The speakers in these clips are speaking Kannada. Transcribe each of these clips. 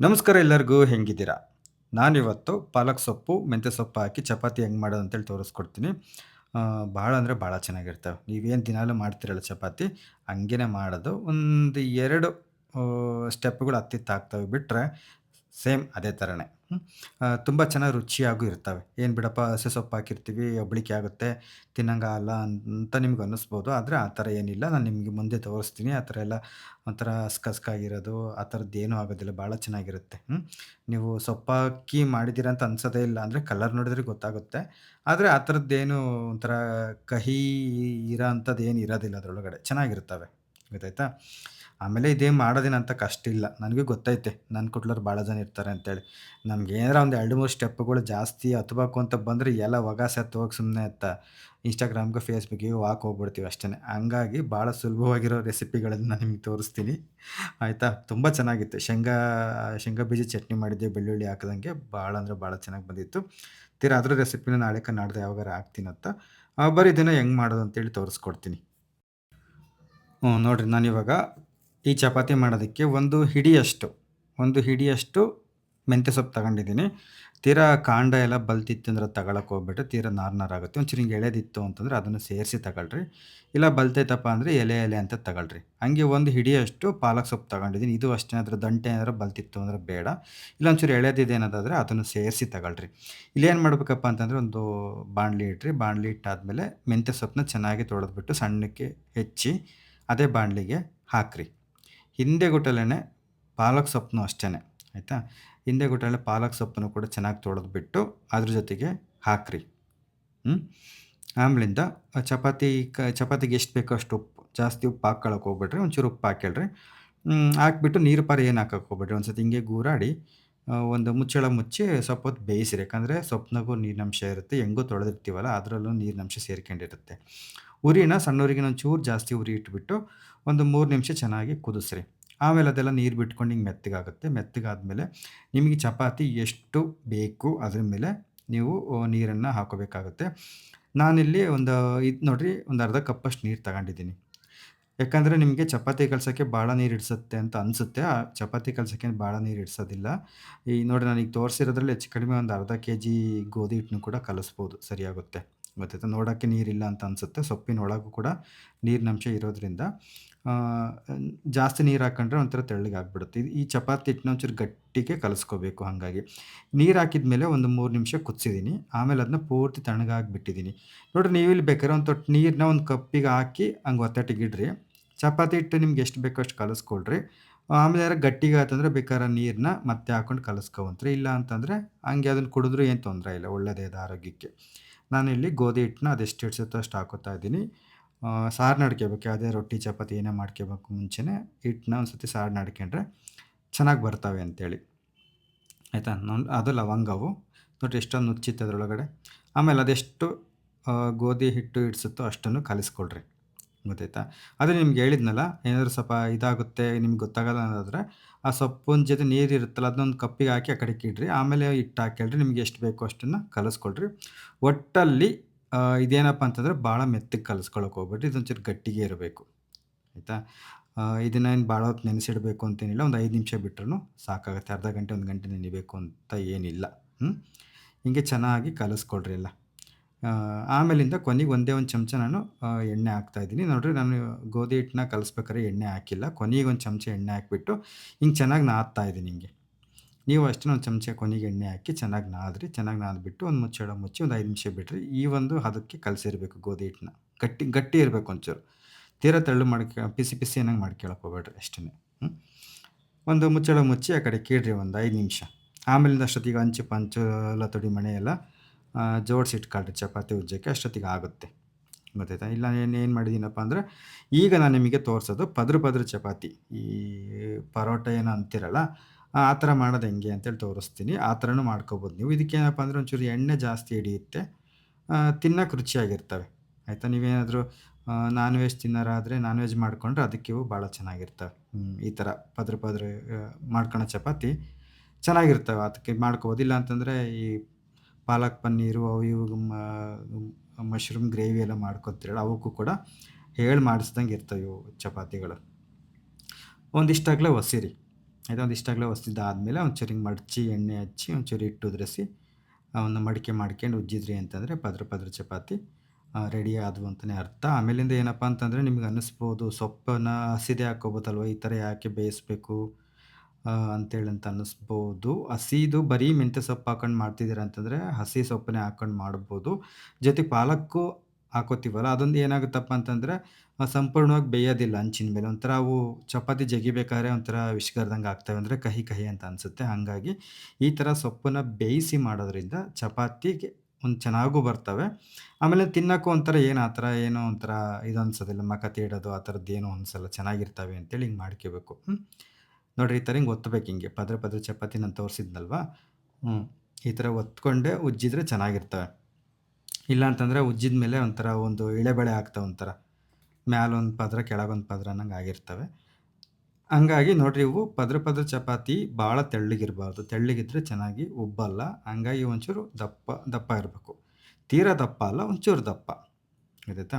ನಮಸ್ಕಾರ ಎಲ್ಲರಿಗೂ ಹೆಂಗಿದ್ದೀರಾ? ನಾನಿವತ್ತು ಪಾಲಕ್ ಸೊಪ್ಪು, ಮೆಂತ್ಯ ಸೊಪ್ಪು ಹಾಕಿ ಚಪಾತಿ ಹೆಂಗೆ ಮಾಡೋದು ಅಂತೇಳಿ ತೋರಿಸ್ಕೊಡ್ತೀನಿ. ಭಾಳ ಅಂದರೆ ಭಾಳ ಚೆನ್ನಾಗಿರ್ತವೆ. ನೀವೇನು ದಿನಾಲೂ ಮಾಡ್ತಿರಲ್ಲ ಚಪಾತಿ, ಹಂಗೇನೆ ಮಾಡೋದು. ಒಂದು 2 ಆಹ್, ಸ್ಟೆಪ್‌ಗಳು ಹತ್ತಿತ್ತು ಹಾಕ್ತವೆ ಬಿಟ್ಟರೆ ಸೇಮ್ ಅದೇ ಥರನೇ. ಆ, ತುಂಬ ಚೆನ್ನಾಗಿ ರುಚಿಯಾಗೂ ಇರ್ತವೆ. ಏನು ಬಿಡಪ್ಪ ಹಸಿ ಸೊಪ್ಪು ಹಾಕಿರ್ತೀವಿ, ಒಬ್ಳಿಕೆ ಆಗುತ್ತೆ, ತಿನ್ನಂಗಾಗಲ್ಲ ಅಂತ ನಿಮ್ಗೆ ಅನ್ನಿಸ್ಬೋದು. ಆದರೆ ಆ ಥರ ಏನಿಲ್ಲ. ನಾನು ನಿಮಗೆ ಮುಂದೆ ತೋರಿಸ್ತೀನಿ. ಆ ಥರ ಎಲ್ಲ ಒಂಥರ ಹಸ್ಕಸ್ಕಾಗಿರೋದು ಆ ಥರದ್ದೇನೂ ಆಗೋದಿಲ್ಲ. ಭಾಳ ಚೆನ್ನಾಗಿರುತ್ತೆ. ನೀವು ಸೊಪ್ಪಾಕಿ ಮಾಡಿದ್ದೀರ ಅಂತ ಅನ್ಸೋದೇ ಇಲ್ಲ. ಅಂದರೆ ಕಲರ್ ನೋಡಿದ್ರೆ ಗೊತ್ತಾಗುತ್ತೆ. ಆದರೆ ಆ ಥರದ್ದೇನು ಒಂಥರ ಕಹಿ ಇರೋ ಏನು ಇರೋದಿಲ್ಲ ಅದರೊಳಗಡೆ. ಚೆನ್ನಾಗಿರ್ತವೆ. ಗೊತ್ತಾಯ್ತಾ? ಆಮೇಲೆ ಇದೇನು ಮಾಡೋದೇನು ಅಂತ ಕಷ್ಟ ಇಲ್ಲ. ನನಗೆ ಗೊತ್ತೈತೆ ನನ್ನ ಕುಟ್ಲರು ಭಾಳ ಜನ ಇರ್ತಾರೆ ಅಂತೇಳಿ. ನಮ್ಗೆ ಏನಾರ ಒಂದು 2, 3 ಸ್ಟೆಪ್‌ಗಳು ಜಾಸ್ತಿ ಹತ್ಬೇಕು ಅಂತ ಬಂದರೆ ಎಲ್ಲ ಒಗ ಸೆತ್ತು ಹೋಗಿ ಸುಮ್ಮನೆ ಅತ್ತ ಇನ್ಸ್ಟಾಗ್ರಾಮ್ಗೆ ಫೇಸ್ಬುಕ್ಗೆ ವಾಕ್ ಹೋಗ್ಬಿಡ್ತೀವಿ ಅಷ್ಟೇ. ಹಂಗಾಗಿ ಭಾಳ ಸುಲಭವಾಗಿರೋ ರೆಸಿಪಿಗಳನ್ನು ನಿಮ್ಗೆ ತೋರಿಸ್ತೀನಿ. ಆಯಿತಾ? ತುಂಬ ಚೆನ್ನಾಗಿತ್ತು. ಶೇಂಗಾ ಶೇಂಗಾ ಬೀಜ ಚಟ್ನಿ ಮಾಡಿದ್ದೆ ಬೆಳ್ಳುಳ್ಳಿ ಹಾಕ್ದಂಗೆ. ಭಾಳ ಅಂದರೆ ಭಾಳ ಚೆನ್ನಾಗಿ ಬಂದಿತ್ತು. ತೀರ ಅದ್ರ ರೆಸಿಪಿನ ನಾಳೆ ಕನ್ನಡದ ಯಾವಾಗಾರ ಹಾಕ್ತೀನಂತ. ಬರೀ ಇದನ್ನು ಹೆಂಗೆ ಮಾಡೋದು ಅಂತೇಳಿ ತೋರಿಸ್ಕೊಡ್ತೀನಿ. ಹ್ಞೂ, ನೋಡ್ರಿ ನಾನಿವಾಗ ಈ ಚಪಾತಿ ಮಾಡೋದಕ್ಕೆ ಒಂದು ಹಿಡಿಯಷ್ಟು, ಒಂದು ಹಿಡಿಯಷ್ಟು ಮೆಂತ್ಯ ಸೊಪ್ಪು ತಗೊಂಡಿದ್ದೀನಿ. ತೀರಾ ಕಾಂಡ ಎಲ್ಲ ಬಲ್ತಿತ್ತು ಅಂದ್ರೆ ತಗೊಳಕ್ಕೆ ಹೋಗ್ಬಿಟ್ಟು ತೀರಾ ನಾರ್ನಾರ್ ಆಗುತ್ತೆ ಒಂಚೂರು ಹಿಂಗೆ ಎಳೆದಿತ್ತು ಅಂತಂದ್ರೆ ಅದನ್ನು ಸೇರಿಸಿ ತಗೊಳ್ರಿ. ಇಲ್ಲ ಬಲ್ತೈತಪ್ಪ ಅಂದರೆ ಎಲೆ ಎಲೆ ಅಂತ ತಗೊಳ್ರಿ. ಹಂಗೆ ಒಂದು ಹಿಡಿಯಷ್ಟು ಪಾಲಕ್ ಸೊಪ್ಪು ತಗೊಂಡಿದ್ದೀನಿ. ಇದು ಅಷ್ಟೇ ಅದರ ದಂಟೆ ಏನಾದ್ರು ಬಲ್ತಿತ್ತು ಅಂದರೆ ಬೇಡ. ಇಲ್ಲ ಒಂಚೂರು ಎಳೆದಿದೆ ಅನ್ನೋದಾದರೆ ಅದನ್ನು ಸೇರಿಸಿ ತಗೊಳ್ರಿ. ಇಲ್ಲೇನು ಮಾಡಬೇಕಪ್ಪ ಅಂತಂದರೆ ಒಂದು ಬಾಣಲಿ ಇಟ್ರಿ. ಬಾಣಲಿ ಇಟ್ಟಾದಮೇಲೆ ಮೆಂತ್ಯ ಸೊಪ್ಪನ್ನ ಚೆನ್ನಾಗಿ ತೊಳೆದ್ಬಿಟ್ಟು ಸಣ್ಣಕ್ಕೆ ಹೆಚ್ಚಿ ಅದೇ ಬಾಣಲಿಗೆ ಹಾಕ್ರಿ. ಹಿಂದೆ ಗುಟ್ಟಲೇ ಪಾಲಕ್ ಸೊಪ್ಪನ್ನು ಅಷ್ಟೇ ಆಯಿತಾ? ಹಿಂದೆ ಗುಟ್ಟಲೆ ಪಾಲಕ್ ಸೊಪ್ಪನ್ನು ಕೂಡ ಚೆನ್ನಾಗಿ ತೊಳೆದ್ಬಿಟ್ಟು ಅದ್ರ ಜೊತೆಗೆ ಹಾಕ್ರಿ. ಹ್ಞೂ ಆಮೇಲಿಂದ ಚಪಾತಿ ಕ, ಚಪಾತಿಗೆ ಎಷ್ಟು ಬೇಕೋ ಅಷ್ಟು ಉಪ್ಪು. ಜಾಸ್ತಿ ಉಪ್ಪು ಹಾಕ್ಕೊಳಕ್ಕೆ ಹೋಗ್ಬಿಟ್ರಿ ಒಂಚೂರು ಉಪ್ಪು ಹಾಕೇಳ್ರಿ ಹಾಕ್ಬಿಟ್ಟು ನೀರು ಪಾರು ಏನು ಹಾಕಕ್ಕೆ ಹೋಗ್ಬಿಟ್ರಿ ಒಂದು ಸತಿ ಹಿಂಗೆ ಗೂರಾಡಿ ಒಂದು ಮುಚ್ಚಳ ಮುಚ್ಚಿ ಸ್ವಲ್ಪ ಹೊತ್ತು ಬೇಯಿಸಿರಿ. ಯಾಕಂದರೆ ಸೊಪ್ಪಿನಾಗೂ ನೀರಿನಂಶ ಇರುತ್ತೆ. ಹೆಂಗೂ ತೊಳೆದಿರ್ತೀವಲ್ಲ, ಅದರಲ್ಲೂ ನೀರಿನಂಶ ಸೇರ್ಕೊಂಡಿರುತ್ತೆ. ಉರಿನ ಸಣ್ಣ ಉರಿಗೆ ಒಂಚೂರು ಜಾಸ್ತಿ ಉರಿ ಇಟ್ಬಿಟ್ಟು ಒಂದು ಮೂರು ನಿಮಿಷ ಚೆನ್ನಾಗಿ ಕುದಿಸ್ರಿ. ಆಮೇಲೆ ಅದೆಲ್ಲ ನೀರು ಬಿಟ್ಕೊಂಡು ಹಿಂಗೆ ಮೆತ್ತಗಾಗುತ್ತೆ. ಮೆತ್ತಗಾದ್ಮೇಲೆ ನಿಮಗೆ ಚಪಾತಿ ಎಷ್ಟು ಬೇಕು ಅದ್ರ ಮೇಲೆ ನೀವು ನೀರನ್ನು ಹಾಕೋಬೇಕಾಗುತ್ತೆ. ನಾನಿಲ್ಲಿ ಒಂದು ಇದು ನೋಡಿರಿ, ಒಂದು ಅರ್ಧ ಕಪ್ಪಷ್ಟು ನೀರು ತಗೊಂಡಿದ್ದೀನಿ. ಯಾಕಂದರೆ ನಿಮಗೆ ಚಪಾತಿ ಕಲ್ಸೋಕ್ಕೆ ಭಾಳ ನೀರು ಹಿಡಿಸುತ್ತೆ ಅಂತ ಅನಿಸುತ್ತೆ. ಆ ಚಪಾತಿ ಕಲ್ಸೋಕ್ಕೇನು ಭಾಳ ನೀರು ಹಿಡಿಸೋದಿಲ್ಲ. ಈ ನೋಡಿ ನನಗೆ ತೋರಿಸಿರೋದ್ರಲ್ಲಿ ಹೆಚ್ಚು ಕಡಿಮೆ ಒಂದು ಅರ್ಧ ಕೆ ಜಿ ಗೋಧಿ ಹಿಟ್ಟನ್ನು ಕೂಡ ಕಲಿಸ್ಬೋದು. ಸರಿಯಾಗುತ್ತೆ. ಗೊತ್ತಾಯ್ತು ನೋಡೋಕ್ಕೆ ನೀರಿಲ್ಲ ಅಂತ ಅನಿಸುತ್ತೆ. ಸೊಪ್ಪಿನ ಒಳಗೂ ಕೂಡ ನೀರಿನಂಶ ಇರೋದ್ರಿಂದ ಜಾಸ್ತಿ ನೀರು ಹಾಕೊಂಡ್ರೆ ಒಂಥರ ತೆಳ್ಳಗಾಗ್ಬಿಡುತ್ತೆ. ಇದು ಈ ಚಪಾತಿ ಹಿಟ್ಟನ್ನ ಒಂಚೂರು ಗಟ್ಟಿಗೆ ಕಲಿಸ್ಕೋಬೇಕು ಹಾಗಾಗಿ. ನೀರು ಹಾಕಿದ ಮೇಲೆ ಒಂದು 3 ನಿಮಿಷ ಕುದಿಸಿದ್ದೀನಿ. ಆಮೇಲೆ ಅದನ್ನ ಪೂರ್ತಿ ತಣ್ಣಗಾಗಿ ಬಿಟ್ಟಿದ್ದೀನಿ. ನೋಡ್ರಿ, ನೀವಿಲ್ಲಿ ಬೇಕಾದ್ರೆ ಒಂದು ತೊಟ್ಟು ನೀರನ್ನ ಒಂದು ಕಪ್ಪಿಗೆ ಹಾಕಿ ಹಂಗೆ ಒತ್ತಟ್ಟಿಗೆ ಇಡ್ರಿ. ಚಪಾತಿ ಹಿಟ್ಟು ನಿಮ್ಗೆ ಎಷ್ಟು ಬೇಕೋ ಅಷ್ಟು ಕಲಿಸ್ಕೊಳ್ರಿ. ಆಮೇಲೆ ಯಾರು ಗಟ್ಟಿಗೆ ಆಯ್ತಂದ್ರೆ ಬೇಕಾದ್ರೆ ನೀರನ್ನ ಮತ್ತೆ ಹಾಕೊಂಡು ಕಲಸ್ಕೊಂತ್ರಿ ಇಲ್ಲ ಅಂತಂದರೆ ಹಂಗೆ ಅದನ್ನು ಕುಡಿದ್ರು ಏನು ತೊಂದರೆ ಇಲ್ಲ. ಒಳ್ಳೆಯದೇ ಅದು ಆರೋಗ್ಯಕ್ಕೆ. ನಾನಿಲ್ಲಿ ಗೋಧಿ ಹಿಟ್ಟನ್ನ ಅದೆಷ್ಟು ಹಿಡ್ಸುತ್ತೋ ಅಷ್ಟು ಹಾಕೋತಾ ಇದ್ದೀನಿ. ಸಾರು ನಡ್ಕೋಬೇಕು ಯಾವುದೇ ರೊಟ್ಟಿ, ಚಪಾತಿ ಏನೇ ಮಾಡ್ಕೋಬೇಕು ಮುಂಚೆನೇ ಹಿಟ್ಟನ್ನ ಒಂದು ಸರ್ತಿ ಸಾರು ನಡ್ಕೊಂಡ್ರೆ ಚೆನ್ನಾಗಿ ಬರ್ತವೆ ಅಂತೇಳಿ. ಆಯಿತಾ? ನೊನ್ ಅದು ಲವಂಗವು. ನೋಡಿ ಎಷ್ಟೊಂದು ನುಚ್ಚಿತ್ತು ಅದರೊಳಗಡೆ. ಆಮೇಲೆ ಅದೆಷ್ಟು ಗೋಧಿ ಹಿಟ್ಟು ಹಿಡಿಸುತ್ತೋ ಅಷ್ಟನ್ನು ಕಲಿಸ್ಕೊಳ್ರಿ. ಗೊತ್ತಾಯ್ತಾ? ಅದು ನಿಮ್ಗೆ ಹೇಳಿದ್ನಲ್ಲ ಏನಾದರೂ ಸ್ವಲ್ಪ ಇದಾಗುತ್ತೆ ನಿಮ್ಗೆ ಗೊತ್ತಾಗಲ್ಲ ಅನ್ನೋದಾದರೆ ಆ ಸೊಪ್ಪಿನ ಜೊತೆ ನೀರು ಇರುತ್ತಲ್ಲ ಅದನ್ನೊಂದು ಕಪ್ಪಿಗೆ ಹಾಕಿ ಆ ಕಡೆಗೆ ಇಡ್ರಿ. ಆಮೇಲೆ ಹಿಟ್ಟು ಹಾಕ್ಕೊಳ್ರಿ. ನಿಮ್ಗೆ ಎಷ್ಟು ಬೇಕೋ ಅಷ್ಟನ್ನು ಕಲಿಸ್ಕೊಳ್ರಿ. ಒಟ್ಟಲ್ಲಿ ಇದೇನಪ್ಪ ಅಂತಂದರೆ ಭಾಳ ಮೆತ್ತಗೆ ಕಲಿಸ್ಕೊಳಕ್ಕೆ ಹೋಗ್ಬಿಟ್ಟು ಇದೊಂಚೂರು ಗಟ್ಟಿಗೆ ಇರಬೇಕು. ಆಯಿತಾ? ಇದನ್ನೇನು ಭಾಳ ಹೊತ್ತು ನೆನೆಸಿಡಬೇಕು ಅಂತೇನಿಲ್ಲ. ಒಂದು ಐದು ನಿಮಿಷ ಬಿಟ್ರೂ ಸಾಕಾಗುತ್ತೆ. ಅರ್ಧ ಗಂಟೆ, ಒಂದು ಗಂಟೆ ನೆನಿಬೇಕು ಅಂತ ಏನಿಲ್ಲ. ಹಿಂಗೆ ಚೆನ್ನಾಗಿ ಕಲಿಸ್ಕೊಳ್ರಿ ಎಲ್ಲ. ಆಮೇಲಿಂದ ಕೊನೆಗೆ ಒಂದೇ ಒಂದು ಚಮಚ ನಾನು ಎಣ್ಣೆ ಹಾಕ್ತಾಯಿದ್ದೀನಿ. ನೋಡ್ರಿ ನಾನು ಗೋಧಿ ಹಿಟ್ಟನ್ನ ಕಲಿಸ್ಬೇಕಾದ್ರೆ ಎಣ್ಣೆ ಹಾಕಿಲ್ಲ. ಕೊನೆಗೆ ಒಂದು ಚಮಚ ಎಣ್ಣೆ ಹಾಕಿಬಿಟ್ಟು ಹಿಂಗೆ ಚೆನ್ನಾಗಿ ನಾದ್ತಾ ಇದ್ದೀನಿ ಹಿಂಗೆ. ನೀವು ಅಷ್ಟೇ ಒಂದು ಚಮಚ ಕೊನೆಗೆ ಎಣ್ಣೆ ಹಾಕಿ ಚೆನ್ನಾಗಿ ನಾದ್ರಿ. ಚೆನ್ನಾಗಿ ನಾದ್ಬಿಟ್ಟು ಒಂದು ಮುಚ್ಚಳ ಮುಚ್ಚಿ ಒಂದು ಐದು ನಿಮಿಷ ಬಿಟ್ರಿ ಈ ಒಂದು ಹದಕ್ಕೆ ಕಲಸಿರಬೇಕು ಗೋಧಿ ಹಿಟ್ಟನ್ನ. ಗಟ್ಟಿ ಗಟ್ಟಿ ಇರಬೇಕು ಒಂಚೂರು. ತೀರಾ ತೆಳ್ಳು ಮಾಡ್ಕ ಪಿಸಿ ಪಿಸಿ ಏನಾಗಿ ಮಾಡ್ಕೊಳಕ್ಕೆ ಹೋಗ್ಬೇಡ್ರಿ ಅಷ್ಟೇ. ಒಂದು ಮುಚ್ಚಳ ಮುಚ್ಚಿ ಆ ಕಡೆ ಕೇಳ್ರಿ ಒಂದು ಐದು ನಿಮಿಷ. ಆಮೇಲಿಂದ ಅಷ್ಟೊತ್ತಿಗೆ ಹಂಚು ಪಂಚು ಎಲ್ಲ ಎಲ್ಲ ಆ, ಜೋಡಿಸಿ ಇಟ್ಕೊಳ್ರಿ ಚಪಾತಿ ಉಜ್ಜಕ್ಕೆ ಅಷ್ಟೊತ್ತಿಗೆ ಆಗುತ್ತೆ. ಗೊತ್ತಾಯ್ತಾ? ಇಲ್ಲ ಏನು ಏನು ಮಾಡಿದ್ದೀನಪ್ಪ ಅಂದರೆ ಈಗ ನಾನು ನಿಮಗೆ ತೋರಿಸೋದು ಪದ್ರ ಪದ್ರ ಚಪಾತಿ. ಈ ಪರೋಟ ಏನೋ ಅಂತೀರಲ್ಲ ಆ ಥರ ಮಾಡೋದು ಹೆಂಗೆ ಅಂತೇಳಿ ತೋರಿಸ್ತೀನಿ. ಆ ಥರನೂ ಮಾಡ್ಕೋಬೋದು ನೀವು. ಇದಕ್ಕೇನಪ್ಪ ಅಂದರೆ ಒಂಚೂರು ಎಣ್ಣೆ ಜಾಸ್ತಿ ಹಿಡಿಯುತ್ತೆ. ತಿನ್ನೋಕೆ ತಿನ್ನಕ್ಕೆ ರುಚಿಯಾಗಿರ್ತವೆ. ಆಯಿತಾ? ನೀವೇನಾದರೂ ನಾನ್ ವೆಜ್ ತಿನ್ನೋರಾದರೆ ನಾನ್ ವೆಜ್ ಮಾಡಿಕೊಂಡ್ರೆ ಅದಕ್ಕೆ ಇವು ಭಾಳ ಚೆನ್ನಾಗಿರ್ತವೆ. ಈ ಥರ ಪದ್ರ ಪದ್ರ ಮಾಡ್ಕೊಳೋ ಚಪಾತಿ ಚೆನ್ನಾಗಿರ್ತವೆ. ಅದಕ್ಕೆ ಮಾಡ್ಕೋಬೋದು. ಇಲ್ಲ ಅಂತಂದರೆ ಈ ಪಾಲಕ್ ಪನ್ನೀರು ಅವು ಇವು ಮಶ್ರೂಮ್ ಗ್ರೇವಿ ಎಲ್ಲ ಮಾಡ್ಕೊತೀರಲ್ಲ, ಅವಕ್ಕೂ ಕೂಡ ಹೇಳಿ ಮಾಡಿಸ್ದಂಗೆ ಇರ್ತವೆ ಇವು ಚಪಾತಿಗಳು. ಒಂದಿಷ್ಟಾಗಲೇ ಒಸಿರಿ. ಆಯಿತಾ ಇಷ್ಟಾಗಲೇ ಅಗಲ ಆದಮೇಲೆ ಒಂಚೂರು ಹಿಂಗೆ ಮಡಚಿ, ಎಣ್ಣೆ ಹಚ್ಚಿ ಒಂಚೂರು ಹಿಟ್ಟು ಉದುರಿಸಿ ಅವನ್ನ ಮಡಿಕೆ ಮಾಡ್ಕೊಂಡು ಉಜ್ಜಿದ್ರಿ ಅಂತಂದರೆ ಪದ್ರ ಪದ್ರ ಚಪಾತಿ ರೆಡಿ ಆದವು ಅಂತಲೇ ಅರ್ಥ. ಆಮೇಲಿಂದ ಏನಪ್ಪ ಅಂತಂದರೆ ನಿಮ್ಗೆ ಅನ್ನಿಸ್ಬೋದು, ಸೊಪ್ಪನ್ನು ಹಸಿದೆ ಹಾಕ್ಕೋಬೋದಲ್ವ? ಈ ಥರ ಯಾಕೆ ಬೇಯಿಸ್ಬೇಕು ಅಂತೇಳಿ ಅಂತ ಅನ್ನಿಸ್ಬೋದು. ಹಸಿದು ಬರೀ ಮೆಂತ್ಯ ಸೊಪ್ಪು ಹಾಕೊಂಡು ಮಾಡ್ತಿದ್ದೀರ ಅಂತಂದರೆ ಹಸಿ ಸೊಪ್ಪನ್ನೇ ಹಾಕೊಂಡು ಮಾಡ್ಬೋದು. ಜೊತೆಗೆ ಪಾಲಕ್ಕು ಹಾಕೋತೀವಲ್ಲ, ಅದೊಂದು ಏನಾಗುತ್ತಪ್ಪ ಅಂತಂದರೆ ಸಂಪೂರ್ಣವಾಗಿ ಬೇಯೋದಿಲ್ಲ. ಹಂಚಿನ ಮೇಲೆ ಒಂಥರ ಅವು ಚಪಾತಿ ಜಗಿಬೇಕಾದ್ರೆ ಒಂಥರ ವಿಷ್ಕರ್ದಂಗೆ ಆಗ್ತವೆ ಅಂದರೆ ಕಹಿ ಕಹಿ ಅಂತ ಅನಿಸುತ್ತೆ. ಹಾಗಾಗಿ ಈ ಥರ ಸೊಪ್ಪನ್ನು ಬೇಯಿಸಿ ಮಾಡೋದ್ರಿಂದ ಚಪಾತಿಗೆ ಒಂದು ಚೆನ್ನಾಗೂ ಬರ್ತವೆ. ಆಮೇಲೆ ತಿನ್ನೋಕ್ಕೂ ಒಂಥರ ಏನು ಆ ಥರ ಏನೋ ಒಂಥರ ಇದು ಅನ್ಸೋದಿಲ್ಲ. ಮಕ ತೀಡೋದು ಆ ಥರದ್ದು ಏನೋ ಅನ್ಸಲ್ಲ ಚೆನ್ನಾಗಿರ್ತವೆ ಅಂತೇಳಿ ಹಿಂಗೆ ಮಾಡ್ಕೋಬೇಕು. ಹ್ಞೂ ನೋಡಿರಿ, ಈ ಥರ ಹಿಂಗೆ ಒತ್ತಬೇಕು ಹಿಂಗೆ. ಪದ್ರ ಪದ್ರ ಚಪಾತಿ ನಾನು ತೋರಿಸಿದ್ನಲ್ವಾ? ಹ್ಞೂ ಈ ಥರ ಒತ್ಕೊಂಡೆ ಉಜ್ಜಿದ್ರೆ ಚೆನ್ನಾಗಿರ್ತವೆ. ಇಲ್ಲ ಅಂತಂದರೆ ಉಜ್ಜಿದ ಮೇಲೆ ಒಂಥರ ಒಂದು ಇಳೆಬೆಳೆ ಆಗ್ತವೆ ಒಂಥರ. ಮ್ಯಾಲೊಂದು ಪದ್ರ ಕೆಳಗೊಂದು ಪದರ ಅನ್ನಂಗೆ ಆಗಿರ್ತವೆ. ಹಂಗಾಗಿ ನೋಡ್ರಿ ಇವು ಪದ್ರ ಪದ್ರ ಚಪಾತಿ ಭಾಳ ತೆಳ್ಳಗಿರಬಾರ್ದು. ತೆಳ್ಳಗಿದ್ರೆ ಚೆನ್ನಾಗಿ ಉಬ್ಬಲ್ಲ. ಹಂಗಾಗಿ ಒಂಚೂರು ದಪ್ಪ ದಪ್ಪ ಇರಬೇಕು. ತೀರಾ ದಪ್ಪ ಅಲ್ಲ, ಒಂಚೂರು ದಪ್ಪ. ಗೊತ್ತಾಯ್ತಾ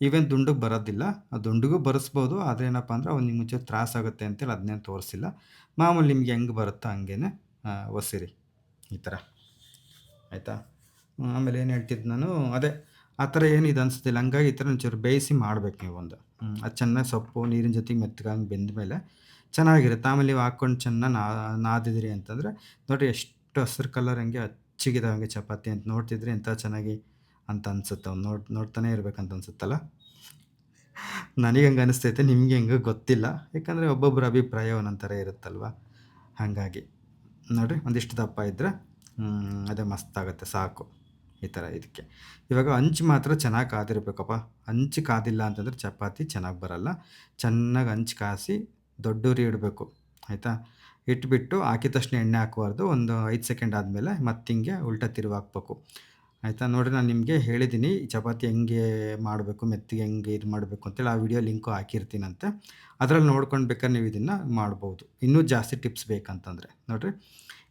ಇವೇನು ದುಂಡಿಗೆ ಬರೋದಿಲ್ಲ. ಆ ದುಂಡಿಗೂ ಬರೆಸ್ಬೋದು. ಆದರೆ ಏನಪ್ಪ ಅಂದರೆ ಅವ್ನು ನಿಮ್ಗೆ ಮುಂಚೆ ತ್ರಾಸಾಗುತ್ತೆ ಅಂತೇಳಿ ಅದನ್ನೇನು ತೋರಿಸಿಲ್ಲ. ಮಾಮೂಲಿ ನಿಮ್ಗೆ ಹೆಂಗೆ ಬರುತ್ತೋ ಹಂಗೇನೆ ಒಸಿರಿ ಈ ಥರ ಆಯಿತಾ? ಆಮೇಲೆ ಏನು ಹೇಳ್ತಿದ್ದು ನಾನು, ಅದೇ ಆ ಥರ ಏನು ಇದು ಅನಿಸ್ತಿಲ್ಲ ಹಂಗಾಗಿ ಈ ಥರ ಒಂಚೂರು ಬೇಯಿಸಿ ಮಾಡ್ಬೇಕು ನೀವು ಒಂದು. ಅದು ಚೆನ್ನಾಗಿ ಸೊಪ್ಪು, ನೀರಿನ ಜೊತೆಗೆ ಮೆತ್ತಗಾಗಿ ಬೆಂದ ಮೇಲೆ ಚೆನ್ನಾಗಿರುತ್ತೆ. ಆಮೇಲೆ ನೀವು ಹಾಕ್ಕೊಂಡು ಚೆನ್ನಾಗಿ ನಾ, ನಾದಿದ್ರಿ ಅಂತಂದರೆ ನೋಡಿ ಎಷ್ಟು ಹಸಿರು ಕಲರ್ ಹಂಗೆ ಹಂಗೆ ಚಪಾತಿ ಅಂತ ನೋಡ್ತಿದ್ರೆ ಎಂಥ ಚೆನ್ನಾಗಿ ಅಂತ ಅನ್ಸುತ್ತೆ. ಅವ್ನು ನೋಡ್, ನೋಡ್ತಾನೆ ಇರಬೇಕಂತ ಅನ್ಸುತ್ತಲ್ಲ? ನನಗೆ ಹಂಗೆ ಅನಿಸ್ತೈತೆ, ನಿಮಗೆ ಹೆಂಗೆ ಗೊತ್ತಿಲ್ಲ. ಯಾಕಂದರೆ ಒಬ್ಬೊಬ್ಬರ ಅಭಿಪ್ರಾಯ ಒಂದೊಂದು ಥರ ಇರುತ್ತಲ್ವ? ಹಾಗಾಗಿ. ನೋಡಿರಿ, ಒಂದಿಷ್ಟು ದಪ್ಪ ಇದ್ದರೆ ಅದೇ ಮಸ್ತಾಗುತ್ತೆ ಸಾಕು. ಈ ಥರ ಇದಕ್ಕೆ. ಇವಾಗ ಹಂಚು ಮಾತ್ರ ಚೆನ್ನಾಗಿ ಕಾದಿರಬೇಕಪ್ಪ. ಹಂಚು ಕಾದಿಲ್ಲ ಅಂತಂದರೆ ಚಪಾತಿ ಚೆನ್ನಾಗಿ ಬರಲ್ಲ. ಚೆನ್ನಾಗಿ ಹಂಚು ಕಾಸಿ ದೊಡ್ಡ ಉರಿ ಇಡಬೇಕು. ಆಯಿತಾ? ಇಟ್ಬಿಟ್ಟು ಹಾಕಿದ ತಕ್ಷಣ ಎಣ್ಣೆ ಹಾಕಬಾರ್ದು. ಒಂದು ಐದು ಸೆಕೆಂಡ್ ಆದಮೇಲೆ ಮತ್ತೆ ಹಿಂಗೆ ಉಲ್ಟಾ ತಿರುವು ಹಾಕ್ಬೇಕು. ಆಯಿತಾ? ನೋಡಿರಿ ನಾನು ನಿಮಗೆ ಹೇಳಿದ್ದೀನಿ ಚಪಾತಿ ಹೆಂಗೆ ಮಾಡಬೇಕು, ಮೆತ್ತಿಗೆ ಹೆಂಗೆ ಇದು ಮಾಡಬೇಕು ಅಂತೇಳಿ ಆ ವಿಡಿಯೋ ಲಿಂಕು ಹಾಕಿರ್ತೀನಂತೆ. ಅದರಲ್ಲಿ ನೋಡ್ಕೊಂಡು ಬೇಕಾದ್ರೆ ನೀವು ಇದನ್ನು ಮಾಡ್ಬೋದು. ಇನ್ನೂ ಜಾಸ್ತಿ ಟಿಪ್ಸ್ ಬೇಕಂತಂದರೆ. ನೋಡಿರಿ?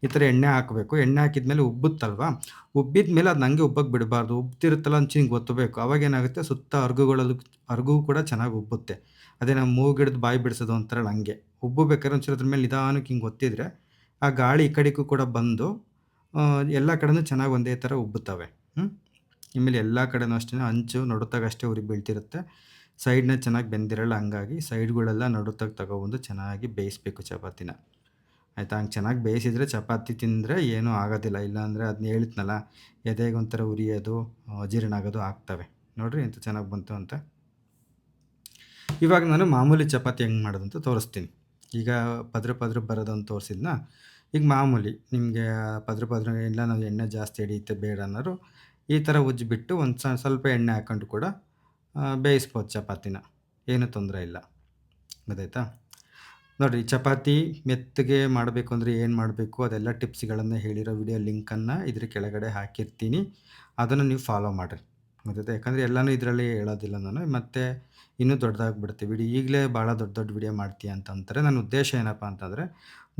ಈ ಥರ ಎಣ್ಣೆ ಹಾಕಬೇಕು. ಎಣ್ಣೆ ಹಾಕಿದ ಮೇಲೆ ಉಬ್ಬುತ್ತಲ್ವಾ? ಉಬ್ಬಿದ ಮೇಲೆ ಅದು ನಂಗೆ ಉಬ್ಬಕ್ಕೆ ಬಿಡಬಾರ್ದು. ಉಬ್ಬುತ್ತಿರುತ್ತಲ್ಲ ಅಂತ ಹಿಂಗೆ ಗೊತ್ತಬೇಕು. ಅವಾಗ ಏನಾಗುತ್ತೆ? ಸುತ್ತ ಅರ್ಗುಗಳಲ್ಲೂ ಅರ್ಗು ಕೂಡ ಚೆನ್ನಾಗಿ ಉಬ್ಬುತ್ತೆ. ಅದೇ ನಾವು ಮೂಗಿಡ್ದು ಬಾಯಿ ಬಿಡಿಸೋದು ಅಂತಾರಲ್ಲ ಹಂಗೆ. ಉಬ್ಬಬೇಕಾದ್ರೆ ಒಂಚೂರು ಅದ್ರ ಮೇಲೆ ನಿಧಾನಕ್ಕೆ ಹಿಂಗೆ ಗೊತ್ತಿದ್ರೆ ಆ ಗಾಳಿ ಈ ಕಡೆಗೂ ಕೂಡ ಬಂದು ಎಲ್ಲ ಕಡೆನೂ ಚೆನ್ನಾಗಿ ಒಂದೇ ಥರ ಉಬ್ಬುತ್ತವೆ. ಹ್ಞೂ ಆಮೇಲೆ ಎಲ್ಲ ಕಡೆನೂ ಅಷ್ಟೇ. ಅಂಚು ನಡುತ್ತಾಗ ಅಷ್ಟೇ ಉರಿ ಬೀಳ್ತಿರುತ್ತೆ. ಸೈಡ್ನ ಚೆನ್ನಾಗಿ ಬೆಂದಿರಲ್ಲ ಹಂಗಾಗಿ ಸೈಡ್ಗಳೆಲ್ಲ ನಡುತ್ತಾಗ ತಗೊಬಂದು ಚೆನ್ನಾಗಿ ಬೇಯಿಸ್ಬೇಕು ಚಪಾತಿನ. ಆಯಿತಾ? ಹಂಗೆ ಚೆನ್ನಾಗಿ ಬೇಯಿಸಿದರೆ ಚಪಾತಿ ತಿಂದರೆ ಏನೂ ಆಗೋದಿಲ್ಲ. ಇಲ್ಲಾಂದರೆ ಅದನ್ನ ಹೇಳಿದ್ನಲ್ಲ ಎದೆಗೆ ಒಂಥರ ಉರಿಯೋದು ಅಜೀರ್ಣ ಆಗೋದು ಆಗ್ತವೆ. ನೋಡಿರಿ ಎಂತ ಚೆನ್ನಾಗಿ ಬಂತು ಅಂತ. ಇವಾಗ ನಾನು ಮಾಮೂಲಿ ಚಪಾತಿ ಹೆಂಗೆ ಮಾಡೋದಂತ ತೋರಿಸ್ತೀನಿ. ಈಗ ಪದ್ರ ಪದ್ರ ಬರೋದಂತ ತೋರಿಸಿದ್ನ? ಈಗ ಮಾಮೂಲಿ ನಿಮಗೆ ಪದ್ರ ಪದ್ರ ಇಲ್ಲ, ನಾವು ಎಣ್ಣೆ ಜಾಸ್ತಿ ಹಿಡಿಯುತ್ತೆ ಬೇಡ ಅನ್ನೋರು ಈ ಥರ ಉಜ್ಜಿಬಿಟ್ಟು ಒಂದು ಸ್ವಲ್ಪ ಎಣ್ಣೆ ಹಾಕ್ಕೊಂಡು ಕೂಡ ಬೇಯಿಸ್ಬೋದು ಚಪಾತಿನ. ಏನೂ ತೊಂದರೆ ಇಲ್ಲ. ಗೊತ್ತಾಯ್ತಾ? ನೋಡಿರಿ, ಚಪಾತಿ ಮೆತ್ತಗೆ ಮಾಡಬೇಕು ಅಂದರೆ ಏನು ಮಾಡಬೇಕು? ಅದೆಲ್ಲ ಟಿಪ್ಸ್ಗಳನ್ನು ಹೇಳಿರೋ ವಿಡಿಯೋ ಲಿಂಕನ್ನು ಇದ್ರ ಕೆಳಗಡೆ ಹಾಕಿರ್ತೀನಿ. ಅದನ್ನು ನೀವು ಫಾಲೋ ಮಾಡಿರಿ. ಗೊತ್ತಾಯ್ತಾ? ಯಾಕಂದರೆ ಎಲ್ಲನೂ ಇದರಲ್ಲಿ ಹೇಳೋದಿಲ್ಲ ನಾನು. ಮತ್ತು ಇನ್ನೂ ದೊಡ್ಡದಾಗ್ಬಿಡ್ತೀವಿ ಬಿಡಿ ಈಗಲೇ ಭಾಳ ದೊಡ್ಡ ದೊಡ್ಡ ವಿಡಿಯೋ ಮಾಡ್ತೀಯ ಅಂತ ಅಂತಾರೆ. ನನ್ನ ಉದ್ದೇಶ ಏನಪ್ಪ ಅಂತಂದರೆ,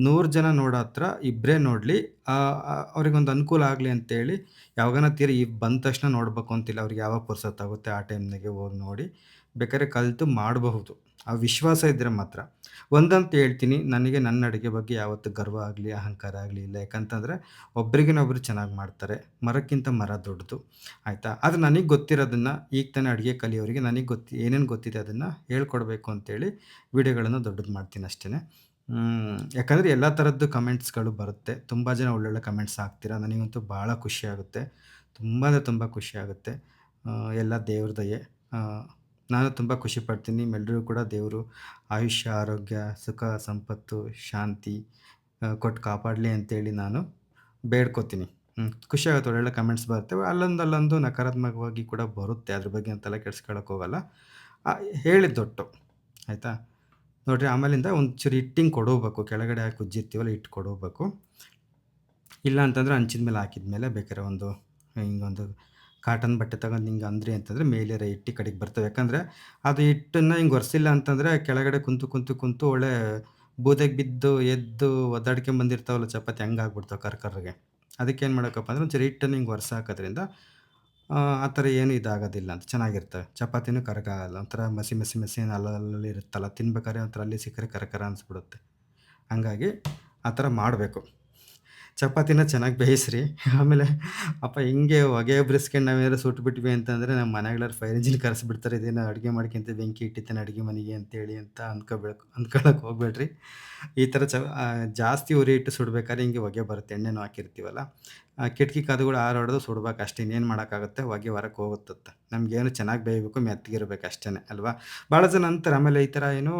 ನೂರು ಜನ ನೋಡೋ ಹತ್ರ ಇಬ್ಬರೇ ನೋಡಲಿ. ಅವ್ರಿಗೊಂದು ಅನುಕೂಲ ಆಗಲಿ ಅಂತೇಳಿ ಯಾವಾಗನ ತೀರಿ ಬಂದ ತಕ್ಷಣ ನೋಡ್ಬೇಕು ಅಂತಿಲ್ಲ. ಅವ್ರಿಗೆ ಯಾವಾಗ ಪುರ್ಸತ್ತಾಗುತ್ತೆ ಆ ಟೈಮ್ನಾಗೆ ಹೋಗಿ ನೋಡಿ. ಬೇಕಾದ್ರೆ ಕಲಿತು ಮಾಡಬಹುದು. ಆ ವಿಶ್ವಾಸ ಇದ್ದರೆ ಮಾತ್ರ. ಒಂದಂತ ಹೇಳ್ತೀನಿ ನನಗೆ ನನ್ನ ಅಡುಗೆ ಬಗ್ಗೆ ಯಾವತ್ತು ಗರ್ವ ಆಗಲಿ ಅಹಂಕಾರ ಆಗಲಿ ಇಲ್ಲ. ಯಾಕಂತಂದರೆ ಒಬ್ರಿಗಿನೊಬ್ರು ಚೆನ್ನಾಗಿ ಮಾಡ್ತಾರೆ. ಮರಕ್ಕಿಂತ ಮರ ದೊಡ್ಡದು. ಆಯಿತಾ? ಆದರೆ ನನಗೆ ಗೊತ್ತಿರೋದನ್ನು ಈಗ ತಾನೇ ಅಡುಗೆ ಕಲಿಯೋರಿಗೆ ನನಗೆ ಗೊತ್ತಿ ಏನೇನು ಗೊತ್ತಿದೆ ಅದನ್ನು ಹೇಳ್ಕೊಡ್ಬೇಕು ಅಂತೇಳಿ ವಿಡಿಯೋಗಳನ್ನು ದೊಡ್ಡದು ಮಾಡ್ತೀನಿ ಅಷ್ಟೇ ಯಾಕಂದರೆ ಎಲ್ಲ ಥರದ್ದು ಕಮೆಂಟ್ಸ್ಗಳು ಬರುತ್ತೆ. ತುಂಬ ಜನ ಒಳ್ಳೊಳ್ಳೆ ಕಮೆಂಟ್ಸ್ ಹಾಕ್ತೀರಾ? ನನಗಂತೂ ಭಾಳ ಖುಷಿ ಆಗುತ್ತೆ. ತುಂಬ ಅಂದರೆ ತುಂಬ ಖುಷಿ ಆಗುತ್ತೆ. ಆ, ಎಲ್ಲ ದೇವ್ರ ದಯೆ. ಆ, ನಾನು ತುಂಬ ಖುಷಿ ಪಡ್ತೀನಿ. ನಿಮ್ಮೆಲ್ಲರಿಗೂ ಕೂಡ ದೇವರು ಆಯುಷ್ಯ, ಆರೋಗ್ಯ, ಸುಖ, ಸಂಪತ್ತು, ಶಾಂತಿ ಕೊಟ್ಟು ಕಾಪಾಡಲಿ ಅಂತೇಳಿ ನಾನು ಬೇಡ್ಕೋತೀನಿ. ಹ್ಞೂ ಖುಷಿ ಆಗುತ್ತೆ. ಒಳ್ಳೊಳ್ಳೆ ಕಮೆಂಟ್ಸ್ ಬರುತ್ತೆ. ಅಲ್ಲೊಂದು ಅಲ್ಲೊಂದು ನಕಾರಾತ್ಮಕವಾಗಿ ಕೂಡ ಬರುತ್ತೆ. ಅದ್ರ ಬಗ್ಗೆ ಅಂತೆಲ್ಲ ಕೆಡ್ಸ್ಕೊಳಕ್ಕೆ ಹೋಗಲ್ಲ. ಹೇಳಿದ್ದೊಟ್ಟು ಆಯಿತಾ? ನೋಡಿರಿ, ಆಮೇಲಿಂದ ಒಂಚೂರು ಹಿಟ್ಟಿಂಗ್ ಕೊಡೋಬೇಕು. ಕೆಳಗಡೆ ಹಾಕಿ ಉಜ್ಜಿರ್ತೀವಲ್ಲ, ಹಿಟ್ಟು ಕೊಡೋಬೇಕು. ಇಲ್ಲ ಅಂತಂದರೆ ಹಂಚಿದ ಮೇಲೆ ಹಾಕಿದ ಮೇಲೆ ಬೇಕಾದ್ರೆ ಒಂದು ಹಿಂಗೊಂದು ಕಾಟನ್ ಬಟ್ಟೆ ತಗೊಂಡು ಹಿಂಗೆ ಅಂದ್ರಿ ಅಂತಂದರೆ ಮೇಲೆ ಹಿಟ್ಟು ಕಡೆಗೆ ಬರ್ತವೆ. ಯಾಕಂದರೆ ಅದು ಹಿಟ್ಟನ್ನು ಹಿಂಗೆ ಒರೆಸಿಲ್ಲ ಅಂತಂದರೆ ಕೆಳಗಡೆ ಕುಂತು ಕುಂತು ಕುಂತು ಒಳ್ಳೆ ಬೂದೆಗೆ ಬಿದ್ದು ಎದ್ದು ಒದ್ದಾಡ್ಕೊಂಬಂದಿರ್ತಾವಲ್ಲ ಚಪಾತಿ ಹಂಗೆ ಆಗ್ಬಿಡ್ತಾವೆ ಕರ್ಕರ್ರಿಗೆ. ಅದಕ್ಕೆ ಏನು ಮಾಡೋಕಪ್ಪ ಅಂದ್ರೆ ಒಂಚೂರು ಹಿಟ್ಟನ್ನು ಹಿಂಗೆ ಒರೆಸಿ ಹಾಕೋದ್ರಿಂದ ಆ, ಥರ ಏನು ಇದಾಗೋದಿಲ್ಲ ಅಂತ ಚೆನ್ನಾಗಿರ್ತವೆ ಚಪಾತಿನೂ ಕರಗಾಗಲ್ಲ ಒಂಥರ ಮಸಿ ಮಸಿ ಮಸಿ ಅಲ್ಲಲ್ಲಿ ಇರುತ್ತಲ್ಲ ತಿನ್ಬೇಕಾದ್ರೆ ಒಂಥರ ಅಲ್ಲಿ ಸಿಕ್ಕರೆ ಕರಕರ ಅನಿಸ್ಬಿಡುತ್ತೆ. ಹಂಗಾಗಿ ಆ ಥರ ಮಾಡಬೇಕು. ಚಪಾತಿನ ಚೆನ್ನಾಗಿ ಬೇಯಿಸ್ರಿ. ಆಮೇಲೆ, ಅಪ್ಪ, ಹಿಂಗೆ ಹೊಗೆ ಉಬ್ರಿಸ್ಕೊಂಡು ನಾವೇನಾದ್ರು ಸುಟ್ಬಿಟ್ವಿ ಅಂತಂದ್ರೆ ನಮ್ಮ ಮನೆಗಳವ್ರು ಫೈರ್ ಇಂಜಿನ್ ಕರೆಸ್ಬಿಡ್ತಾರೆ. ಇದೇನೋ ಅಡುಗೆ ಮಾಡ್ಕೊಂತ ಬೆಂಕಿ ಇಟ್ಟಿತ್ತಾನೆ ಅಡುಗೆ ಮನೆಗೆ ಅಂತೇಳಿ ಅಂತ ಅಂದ್ಕೋಬೇಕು ಅಂದ್ಕೊಳಕ್ಕೆ ಹೋಗ್ಬೇಡ್ರಿ. ಈ ಥರ ಚ ಜಾಸ್ತಿ ಉರಿ ಇಟ್ಟು ಸುಡ್ಬೇಕಾದ್ರೆ ಹಿಂಗೆ ಹೊಗೆ ಬರುತ್ತೆ, ಎಣ್ಣೆನೂ ಹಾಕಿರ್ತೀವಲ್ಲ. ಕಿಟಕಿ ಕದಗಳು ಹೊಡೆದು ಸುಡ್ಬೇಕು ಅಷ್ಟೇ, ಇನ್ನೇನು ಮಾಡೋಕ್ಕಾಗುತ್ತೆ ಹೊಗೆ ಹೊರಕ್ಕೆ ಹೋಗುತ್ತೆ ನಮಗೇನು ಚೆನ್ನಾಗಿ ಬೇಯಬೇಕು, ಮೆತ್ತಗಿರ್ಬೇಕು ಅಷ್ಟೇ ಅಲ್ವಾ? ಭಾಳ ಜನ ಅಂತಾರೆ, ಆಮೇಲೆ ಈ ಥರ ಏನು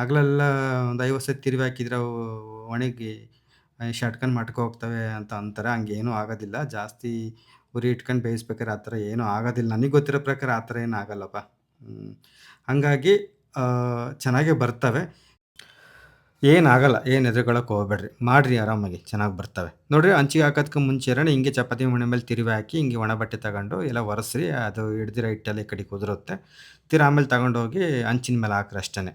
ಹಗಲೆಲ್ಲ ಒಂದು 50 ಸತಿ ತಿರುವಿ ಹಾಕಿದ್ರೆ ಅವು ಒಣಗಿ ಶಟ್ಕೊಂಡು ಮಟ್ಕೊ ಹೋಗ್ತವೆ ಅಂತ ಅಂತಾರೆ. ಹಂಗೇನೂ ಆಗೋದಿಲ್ಲ. ಜಾಸ್ತಿ ಉರಿ ಇಟ್ಕೊಂಡು ಬೇಯಿಸ್ಬೇಕಾದ್ರೆ ಆ ಥರ ಏನೂ ಆಗೋದಿಲ್ಲ. ನನಗೆ ಗೊತ್ತಿರೋ ಪ್ರಕಾರ ಆ ಥರ ಏನು ಆಗಲ್ಲಪ್ಪ. ಹಾಗಾಗಿ ಚೆನ್ನಾಗೇ ಬರ್ತವೆ. ಏನಾಗಲ್ಲ. ಏನು ಎದುರುಗಳಕ್ಕೆ ಹೋಗ್ಬೇಡ್ರಿ. ಮಾಡ್ರಿ ಆರಾಮಾಗಿ, ಚೆನ್ನಾಗಿ ಬರ್ತವೆ. ನೋಡಿರಿ, ಹಂಚಿಗೆ ಹಾಕೋದಕ್ಕೆ ಇರೋಣ, ಹಿಂಗೆ ಚಪಾತಿ ಮಣೆ ಮೇಲೆ ತಿರುವಿ ಹಾಕಿ, ಹಿಂಗೆ ಒಣ ಬಟ್ಟೆ ತಗೊಂಡು ಎಲ್ಲ ಒರೆಸ್ರಿ. ಅದು ಹಿಡ್ದಿರೋ ಹಿಟ್ಟೆಲ್ಲ ಈ ಕಡೆಗೆ ಕುದುರುತ್ತೆ ತಿರು ಆಮೇಲೆ ತಗೊಂಡೋಗಿ ಹಂಚಿನ ಮೇಲೆ ಹಾಕ್ರಿ ಅಷ್ಟೇ.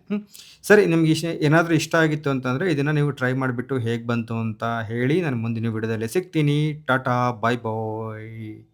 ಸರಿ, ನಿಮ್ಗೆ ಇಷ್ಟ, ಏನಾದರೂ ಇಷ್ಟ ಆಗಿತ್ತು ಅಂತಂದರೆ ಇದನ್ನು ನೀವು ಟ್ರೈ ಮಾಡಿಬಿಟ್ಟು ಹೇಗೆ ಬಂತು ಅಂತ ಹೇಳಿ ನಾನು ಮುಂದಿನ ವಿಡಿಯೋದಲ್ಲಿ ಸಿಗ್ತೀನಿ. ಟಾಟಾ, ಬಾಯ್ ಬಾಯ್.